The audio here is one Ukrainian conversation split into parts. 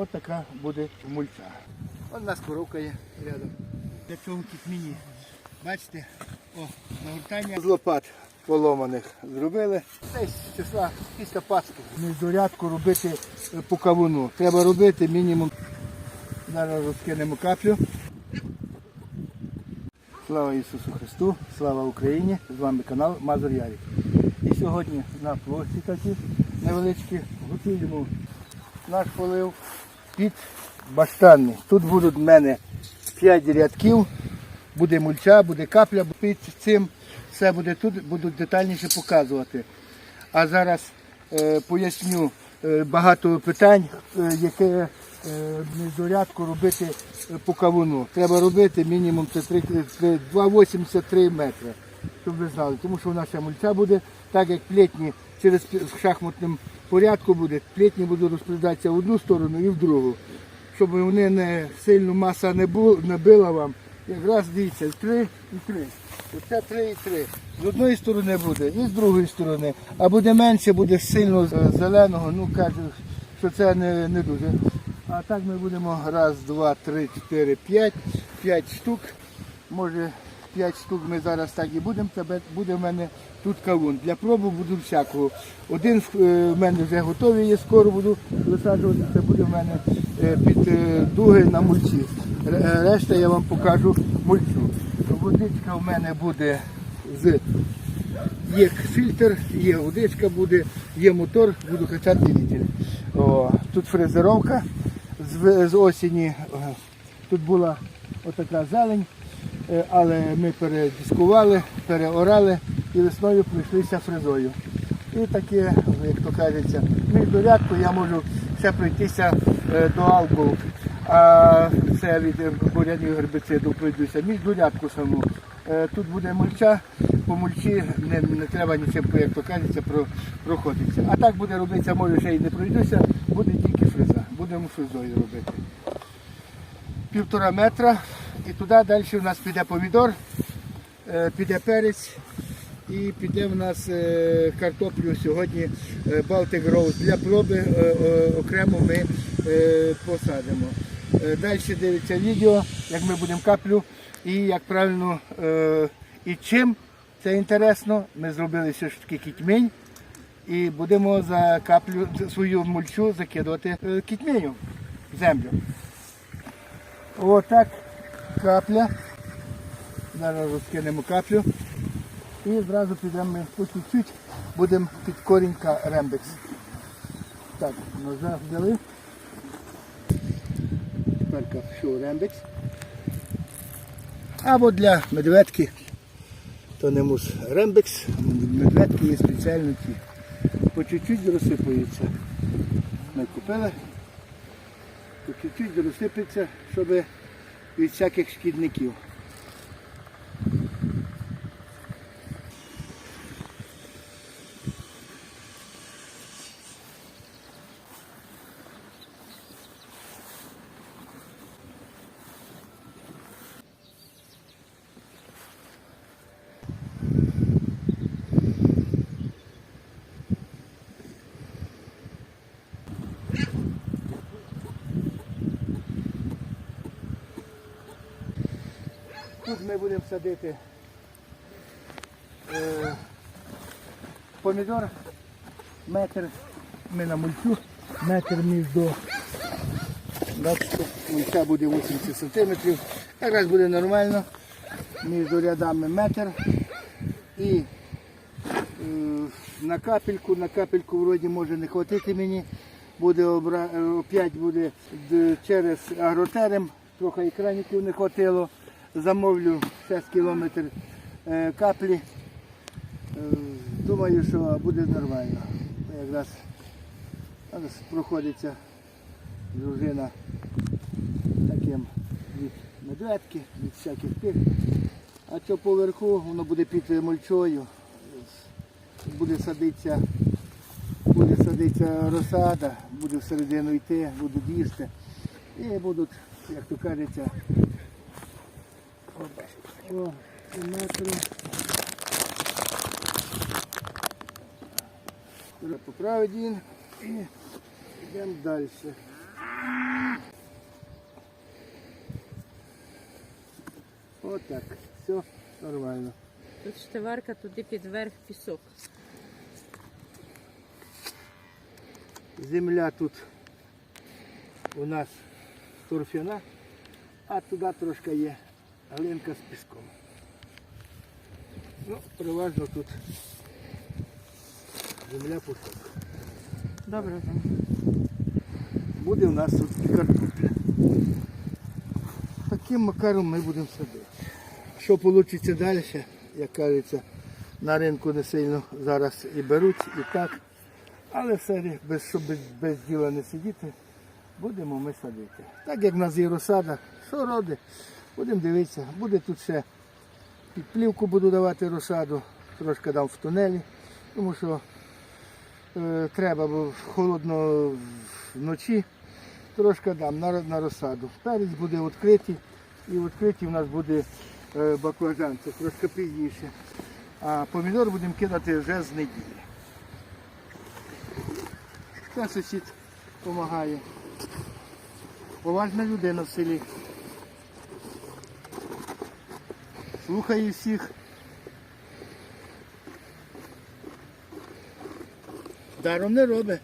От така буде мульча. У нас коровка є рядом. Для цього кітміні. Бачите, о, загортання з лопат поломаних зробили. Десь числа після Пасхи. Міждорядку робити е, по кавуну. Треба робити мінімум. Зараз розкинемо каплю. Слава Ісусу Христу, слава Україні! З вами канал Мазур Ярік. І сьогодні на площі такі невеличкі готуємо наш полив під баштанний. Тут будуть в мене 5 рядків, буде мульча, буде капля, під цим все буде тут, буду детальніше показувати. А зараз е, поясню е, багато питань, е, яке е, міждорядку робити е, по кавуну. Треба робити мінімум це три- три- 2,83 метри, щоб ви знали. Тому що нас ще мульча буде, так як плетні через шахматному порядку буде, плетні будуть розповідатися в одну сторону і в другу. Щоб вони не сильно маса не, бу, не била вам. Якраз дивіться, три і три. Оце три і три. З одної сторони буде і з другої сторони. А буде менше, буде сильно е, зеленого. Ну кажуть, що це не, не дуже. А так ми будемо раз, два, три, чотири, п'ять. П'ять штук. Може п'ять штук ми зараз так і будемо. Це буде в мене тут кавун. Для проби буду всякого. Один е, в мене вже готовий є, скоро буду висаджувати. Це буде в мене е, під е, дуги на е, Решта я вам покажу мульчу. Водичка в мене буде з є фільтр, є водичка буде, є мотор, буду качати вітер. О, тут фрезеровка з, з осені. Тут була отака зелень, але ми передискували, переорали і весною пройшлися фрезою. І таке, як то кажеться, між дорядку я можу ще пройтися е, до алку, а це від е, бурянів гербициду пройдуся. Між дорядку саму. Е, Тут буде мульча, по мульчі не, не треба нічим, як то кажеться, про, проходитися. А так буде робитися, може ще й не пройдуся, буде тільки фреза. Будемо фрезою робити. Півтора метра і туди далі в нас піде помідор, е, піде перець і піде в нас е, картоплю сьогодні е, Baltic Rose. Для проби окремо ми посадимо. Далі дивиться відео, як ми будемо каплю і як правильно і чим це інтересно. Ми зробили все ж таки кітьмінь і будемо за каплю свою мульчу закидувати кітьміню в землю. Отак капля. Зараз розкинемо каплю. І зразу підемо по чуть-чуть, будемо під корінька рембекс. Так, ножа взяли. Тепер пішов рембекс. Або для медведки, то не мус рембекс, медведки є спеціальні ті. По чуть-чуть розсипаються. Ми купили. По чуть-чуть розсипеться, щоб від всяких шкідників. Ми будемо садити е, помідор, метр, ми на мульчу, метр між до мульча буде 80 сантиметрів. Якраз буде нормально. Між рядами метр. І е, на капельку, на капельку вроді може не хватити мені. Буде обра... е, опять буде через агротерем, трохи екраніків не хватило. Замовлю 6 кілометр е, каплі. Е, Думаю, що буде нормально. Якраз проходиться дружина таким від медведки, від всяких тих. А що поверху воно буде під мульчою. Буде садитися, буде садитися розсада, буде всередину йти, будуть їсти. І будуть, як то кажеться, по метру. Поправ один і йдемо далі. Отак, все нормально. Тут штиварка туди підверх пісок. Земля тут у нас торфяна, а туди трошки є глинка з піском. Ну, переважно тут земля пушок. Добре. Буде у нас тут картопля. Таким макаром ми будемо садити. Що вийде далі, як кажеться, на ринку не сильно зараз і беруть, і так. Але все, без, щоб без, без діла не сидіти, будемо ми садити. Так як в нас є розсада, що роди, будемо дивитися. Буде тут ще під плівку буду давати розсаду, трошки дам в тунелі, тому що е, треба, бо холодно вночі, трошки дам на, на розсаду. Перець буде відкритий і відкритий у нас буде е, баклажан, це трошки пізніше. А помідор будемо кидати вже з неділі. Це сусід допомагає. Поважна людина в селі. Слухає всіх. Даром не робить.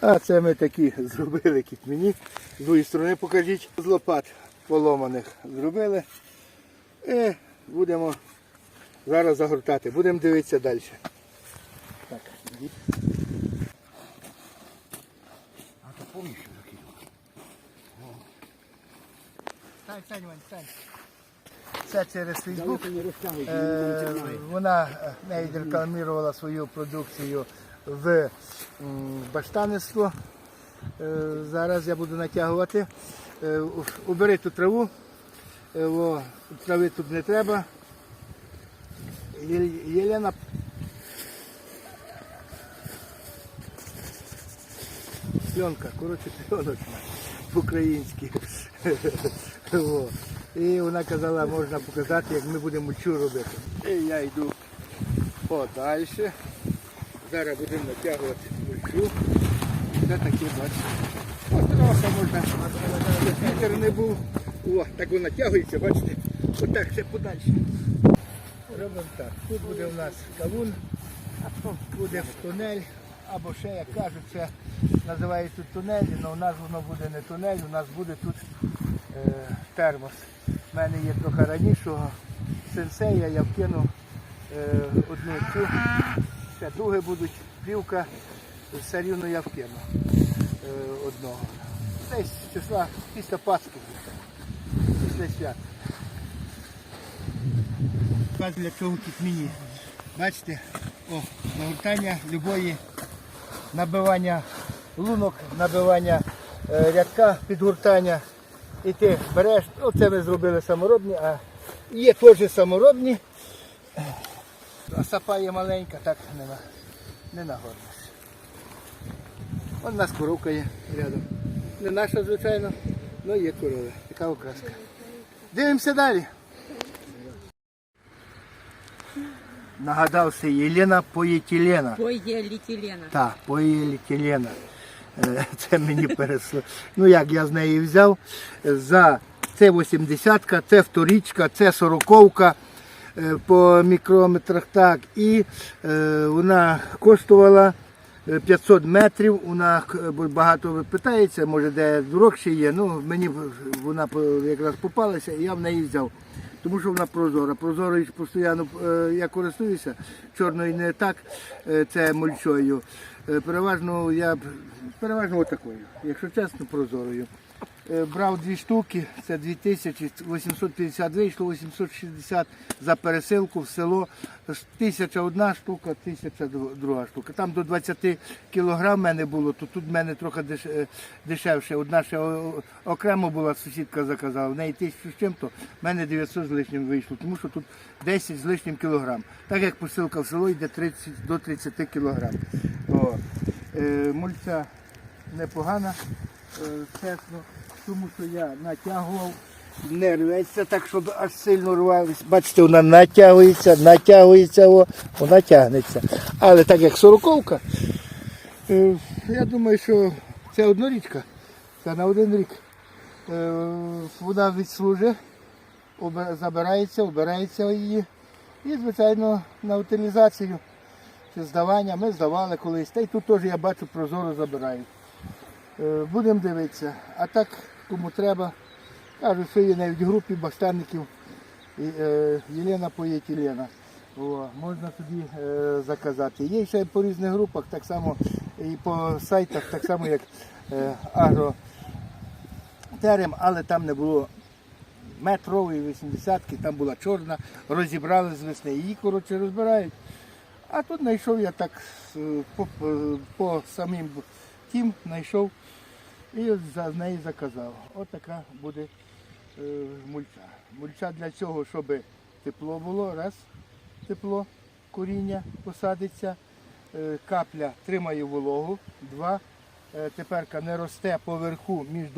А це ми такі зробили кіт мені. З другої сторони покажіть. З лопат поломаних зробили. І будемо зараз загортати. Будемо дивитися далі. Так, ідіть. А то повністю закинув. Стань, стань, Вань, стань. Це через Фейсбук. Е, Вона е, неї рекламувала свою продукцію в баштанництво. Е, Зараз я буду натягувати. Е, Убери ту траву. Е, О, трави тут не треба. Є- Єлена. Пленка, коротше, пленочка по-українськи. О. І вона казала, можна показати, як ми будемо мульчу робити. І я йду подальше. Зараз будемо натягувати мульчу. Це таке, бачите. Трохи можна, вітер не був. О, так воно натягується, бачите. Отак ще подальше. Робимо так. Тут буде у нас кавун, буде тунель, або ще, як кажуть, це називають тут тунель, але у нас воно буде не тунель, у нас буде тут термос. У мене є трохи ранішого сенсея, я вкину е, одну цю, ще друге будуть, плівка, все рівно я вкину е, одного. Десь числа після Пасхи, після свят. Для чого тут мені. Бачите, о, нагортання любої набивання лунок, набивання е, рядка, підгортання. І ти береш, оце ми зробили саморобні, а є теж саморобні. А сапа є маленька, так не, на, не нагорнеш. Вон у нас коровка є рядом. Не наша, звичайно, але є корова. Така окраска. Дивимося далі. Нагадався Єлена Поєтілена. Поліетилена. Так, поліетилена. Е, Це мені пересло. Ну як я з неї взяв. За це 80-ка, це вторічка, це 40-ка е, по мікрометрах. Так. І е, вона коштувала е, 500 метрів. Вона е, багато питається, може де дорогше є. Ну мені вона якраз попалася, і я в неї взяв. Тому що вона прозора. Прозорою постійно е, я користуюся, чорною не так, е, це мульчою. Е, Переважно я переважно отакою, якщо чесно, прозорою. Е, Брав дві штуки, це 2000, 850 вийшло, 860 за пересилку в село. Тисяча одна штука, тисяча друга штука. Там до 20 кілограм мене було, то тут в мене трохи е, дешевше. Одна ще окремо була, сусідка заказала, в неї тисячу з чим-то, в мене 900 з лишнім вийшло, тому що тут 10 з лишнім кілограм. Так як посилка в село йде 30 до 30 кілограм. Е, мульця непогана, е, чесно, тому що я натягував, не рветься так, щоб аж сильно рвались. Бачите, вона натягується, натягується, о, вона тягнеться. Але так як сороковка, е, я думаю, що це однорічка. Це на один рік. Вона відслужить, забирається, обирається її. І, звичайно, на утилізацію здавання. Ми здавали колись. Та й тут теж я бачу прозоро забирають. Е, Будемо дивитися. А так, кому треба, кажуть, що є навіть в групі баштанників е, Єлена поїть Єлена. О, можна тоді е, заказати. Є ще по різних групах, так само і по сайтах, так само як е, агротерем, але там не було метрової 80-ки, там була чорна, розібрали з весни. Її, коротше, розбирають. А тут знайшов я так е, по, по, самим тим знайшов і за неї заказав. От така буде е, мульча. Мульча для цього, щоб тепло було, раз, тепло, коріння посадиться, е, капля тримає вологу, два, е, теперка не росте поверху між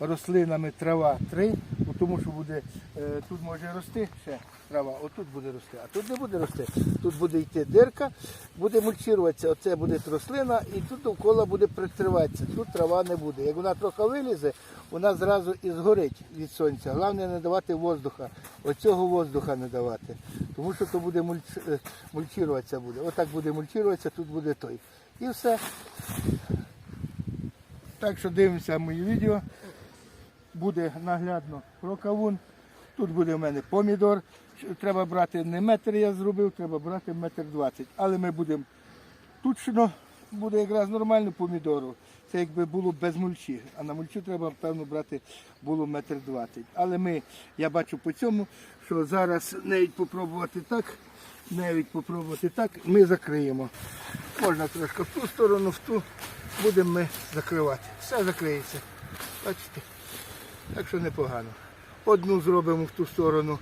рослинами трава, три, тому що буде, е, тут може рости ще трава, отут буде рости, а тут не буде рости. Тут буде йти дирка, буде мульчуватися, оце буде рослина і тут довкола буде прикриватися. Тут трава не буде. Як вона трохи вилізе, вона зразу і згорить від сонця. Головне не давати воздуха. Оцього воздуха не давати. Тому що то буде мульч... е, мульчуватися буде. Отак буде мульчуватися, тут буде той. І все. Так що дивимося мої відео. Буде наглядно про кавун. Тут буде в мене помідор. Треба брати не метр, я зробив, треба брати метр двадцять. Але ми будемо тучно, буде якраз нормально помідору. Це якби було без мульчі. А на мульчу треба, певно, брати було метр двадцять. Але ми, я бачу по цьому, що зараз навіть попробувати так, навіть попробувати так, ми закриємо. Можна трошки в ту сторону, в ту будемо ми закривати. Все закриється. Бачите? Так що непогано. Одну зробимо в ту сторону,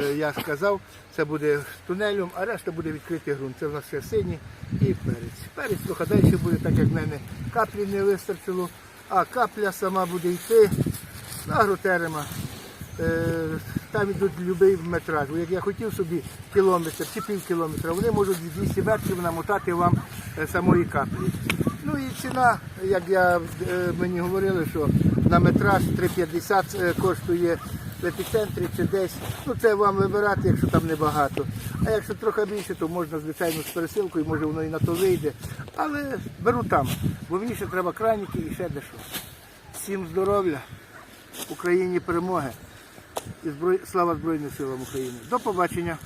е, я сказав, це буде з тунелем, а решта буде відкритий ґрунт. Це в нас ще синій і перець. Перець трохи далі буде, так як в мене каплі не вистачило, а капля сама буде йти на агротерема. Е, Там йдуть будь-який метраж. Як я хотів собі кілометр чи пів кілометра, вони можуть від 200 метрів намотати вам е, самої каплі. Ну і ціна, як я, е, мені говорили, що на метраж 3,50 е, коштує в епіцентрі чи десь. Ну це вам вибирати, якщо там небагато. А якщо трохи більше, то можна, звичайно, з пересилкою, може воно і на то вийде. Але беру там, бо мені ще треба краніки і ще дещо. Всім здоров'я, Україні перемоги і слава Збройним силам України. До побачення.